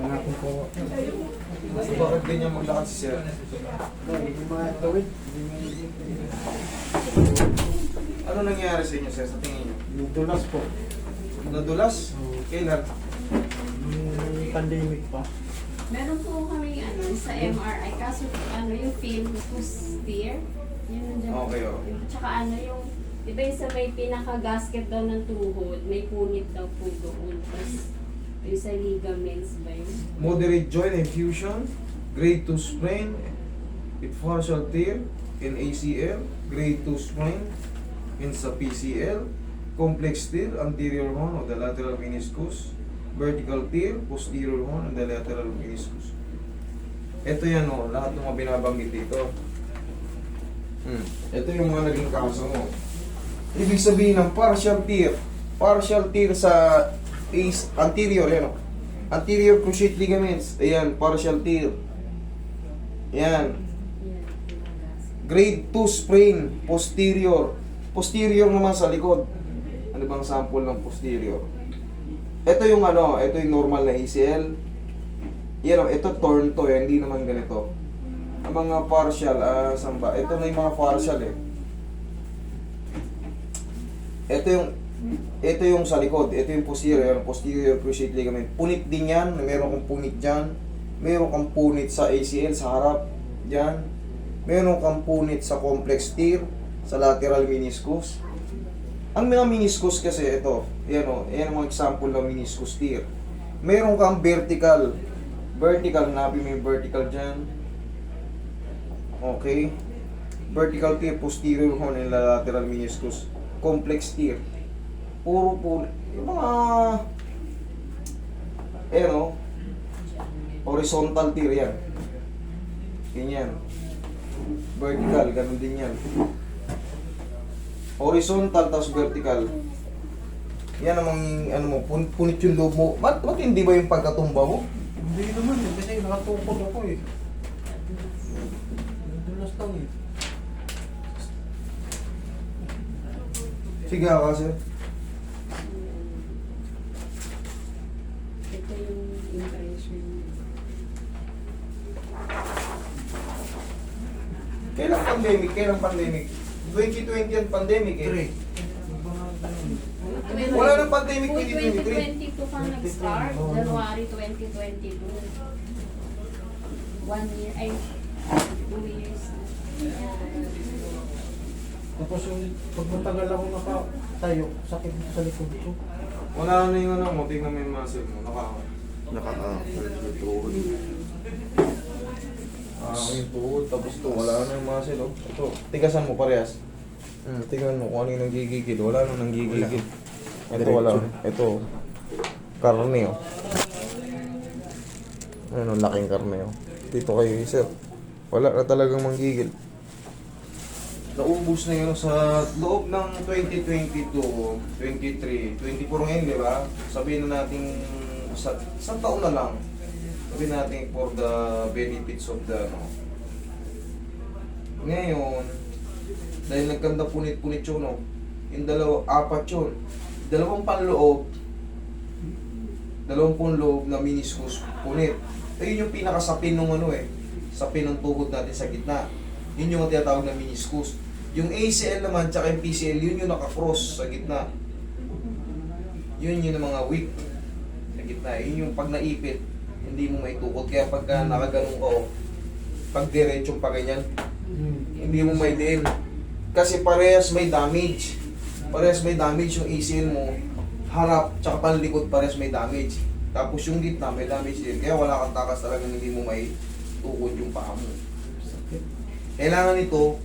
Hanapin ko. So, bakit ganyan maglakad si sir? Hindi matawid. Hindi Ano nangyayari sa inyo, sir, sa tingin niyo? Yung tulas po. Nadulas? Kailan? Yung pandemic pa. Meron po kami ano, sa MRI, kaso ano yung film was steer. Yun nandiyan. Okay, oh. Yung- Tsaka ano yung, di ba yung sa may pinaka-gasket daw ng tuhod, may punit daw po doon. Tapos yung sa ligaments ba yun? Moderate joint infusion, grade 2 sprain, with partial tear in ACL, grade 2 sprain in sa PCL, complex tear, anterior horn of the lateral meniscus, vertical tear, posterior horn of the lateral meniscus. Ito yan o, lahat ng mga binabanggit dito. Hmm. Ito yung mga naging kaso mo. Ibig sabihin ng partial tear, partial tear sa is anterior, yan o. Anterior cruciate ligaments, ayan, partial tear. Yan. Yan, pinaka-gasket. Grade 2 sprain, posterior. Posterior naman sa likod. Ano bang sample ng posterior? Ito yung ano, ito yung normal na ACL. Yan o, ito torn to eh, hindi naman ganito. Ang mga partial, ah, saan ba? Ito na yung mga partial eh. Ito yung ito yung sa likod, ito yung posterior, posterior cruciate ligament. Punit din yan, meron kang punit dyan. Meron kang punit sa ACL, sa harap, dyan. Meron kang punit sa complex tear, sa lateral meniscus. Ang mga meniscus kasi ito, yan o, yan ang example ng meniscus tear. Meron kang vertical, vertical, nabi yung vertical dyan. Okay. Vertical tear, posterior horn, and lateral meniscus. Complex tear. Puro po, yung mga, eh no, horizontal tear yan. Ganyan. Vertical, ganun din yan. Horizontal, tapos vertical. Yan namang, ano mo, pun punit yung loob mo. Mat matindi ba yung pagkatumba mo? Hindi naman eh, kasi nakatukod ako eh. Tulas lang eh. Sige ka, sir. Ito yung impression. Kailan pandemic? Kailan pandemic? 2020 yan pandemic eh. Three. Wala nang pandemic Uy, 2023. 2022 ka nag-start. January 2022. One year, ay, two years na. Tapos yung pag matagal ako nakatayo, sakit dito sa likod ko. Wala na yung ano mo, tingnan mo yung muscle mo. Naka, Naka, ah, tuhod. ah, yung tuhod, tapos to, wala na yung muscle, oh. Ito, tigasan mo parehas. Hmm, tingnan mo kung ano yung nanggigigil. Wala nang nanggigigil. Ito wala. Ito, karne, oh. Ano, laking karne, oh. Dito kayo, sir. Wala na talagang manggigil. Naubos na yun sa loob ng 2022, 23, 24 ngayon, di ba? Sabihin na natin sa isang taon na lang. Sabihin natin for the benefits of the ano. Ngayon, dahil nagkanda punit-punit yun, no? yung dalawa, apat yun. Dalawang panloob, dalawang pong loob na meniscus punit. Ayun yung pinakasapin ng ano eh, sapin ng tuhod natin sa gitna. Yun yung tinatawag na meniscus. Yung ACL naman, tsaka yung PCL, yun yung nakakross sa gitna. Yun yung mga weak sa gitna. Yun yung pag naipit, hindi mo maitukod. Kaya pagka nakaganong ka, oh, pag diretsong pa ganyan, Hmm. hindi mo may din. Kasi parehas may damage. Parehas may damage yung ACL mo. Harap, tsaka panlikod parehas may damage. Tapos yung gitna may damage din. Kaya wala kang takas talaga hindi mo may tukod yung paa mo. Kailangan nito,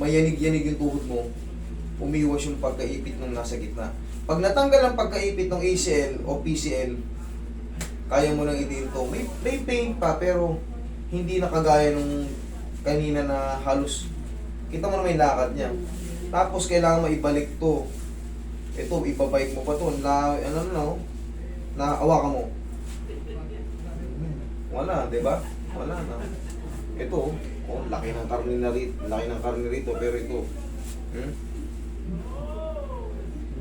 mayanig-yanig yung tuhod mo. Umiwas yung pagkaipit ng nasa gitna. Pag natanggal ang pagkaipit ng ACL o PCL, kaya mo nang itinto. May, may pain pa pero hindi na kagaya nung kanina na halos kita mo na may lakad niya. Tapos kailangan maibalik to. Ito, ibabike mo pa to. Na, ano na, no? na awa ka mo. Wala, di ba? Wala na. Ito, oh, laki ng karne na rito, laki ng karne rito, pero ito, hmm?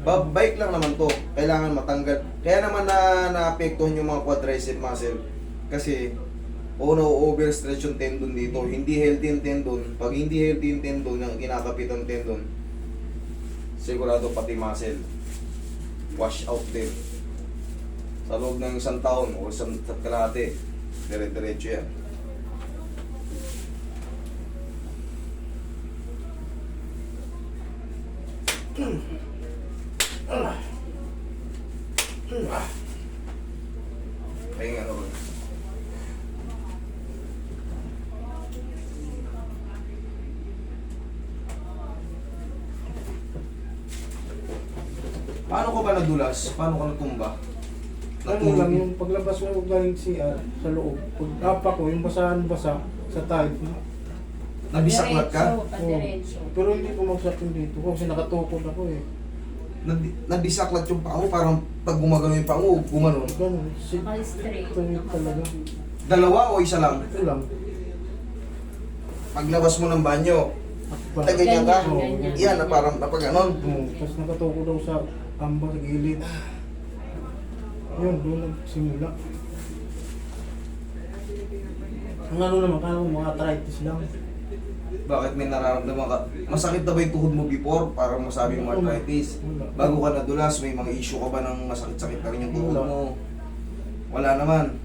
Ba- bike lang naman to. Kailangan matanggal. Kaya naman na naapektuhan yung mga quadricep muscle. Kasi, o no, overstretch yung tendon dito. Hindi healthy yung tendon. Pag hindi healthy yung tendon, yung kinakapit ang tendon, sigurado pati muscle. Wash out din. Sa loob ng isang taon o isang kalahati, dire-diretso yan. Paano ka ba nadulas? Paano ka natumba? Ano lang yung paglabas mo galing CR sa loob. Pag ko, yung basahan basa sa tide. Nabisaklat ka? Diretso, padiretso. Pero hindi bumagsak yung dito kasi nakatukod ako eh. Nabi- Nabisaklat yung paa mo, parang pag gumagano yung paa mo, gumanon. Ganun. Si Naka-straight. Tuwid talaga. Dalawa o isa lang? Ito lang. Paglabas mo ng banyo, ay ganyan ka? Ganyan, ganyan. Yan, na parang napaganon. Oo, tapos nakatukod daw sa amba sa gilid. Yun, doon nagsimula. Ang ano naman, kaya mga arthritis lang. Bakit may nararamdaman ka? Masakit na ba yung tuhod mo before para masabi mo arthritis? Bago ka nadulas, may mga issue ka ba ng masakit-sakit pa rin yung tuhod mo? Wala naman.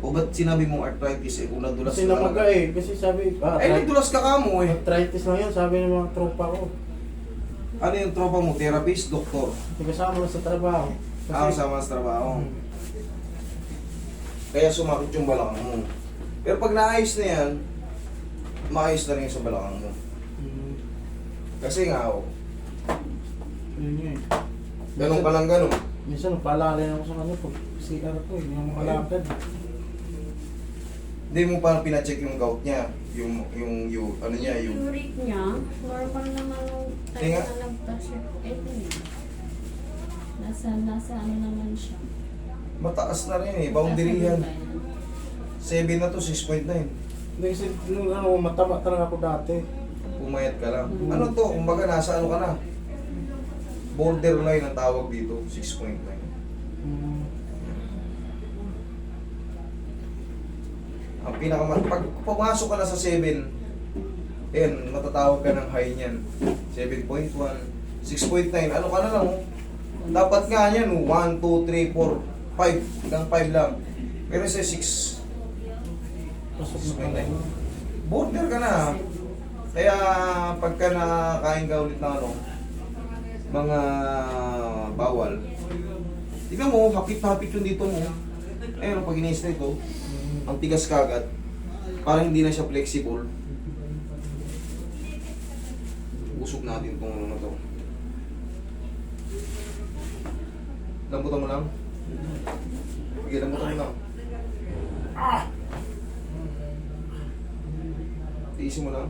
O ba't sinabi mo arthritis eh kung nadulas Kasi ka namaga lang? eh, kasi sabi, ah, Eh, nadulas ka ka mo eh. arthritis lang yan, sabi ng mga tropa ko. Ano yung tropa mo? Therapist? Doktor? Kasama lang sa trabaho. Ah, kasama sa trabaho. Hmm. Kaya sumakit yung balakang mo. Pero pag naayos na yan, maayos na rin yung sa balakang mo. Hmm. Kasi nga, oh, Yun nga eh. ganun ka lang ganun. Minsan, paalala ako sa kanya pag CR ko eh, yung mga lakad. Hindi mo pa pinacheck yung gout niya. Yung, yung, yung, ano niya, yung... Uric niya, normal naman nung time Tinga. na nagpa-check. Ito yun. Nasa, nasa ano naman siya. Mataas na rin eh, boundary yan. 7 na to, 6.9. Kasi, nung ano, mataba talaga ako dati. Pumayat ka lang. Mm. Ano to, kumbaga nasa ano ka na? Borderline ang tawag dito, 6.9. Hmm. Ang pinaka pag pumasok ka na sa 7, ayan, matatawag ka ng high niyan. 7.1, 6.9, ano ka na lang oh. Dapat nga yan, 1, 2, 3, 4, 5, hanggang 5 lang. Pero sa 6, Pasok na 6.9. talaga. Border ka na. Kaya pagka nakakain ka ulit ng ano, mga bawal, tignan mo, hapit-hapit yung dito mo. Ayun, pag in-straight ko, Hmm. ang tigas kagad, parang hindi na siya flexible. Usog natin itong ano na to. Lambutan mo lang. Sige, lambutan mo lang. Ah! Tiisin mo lang.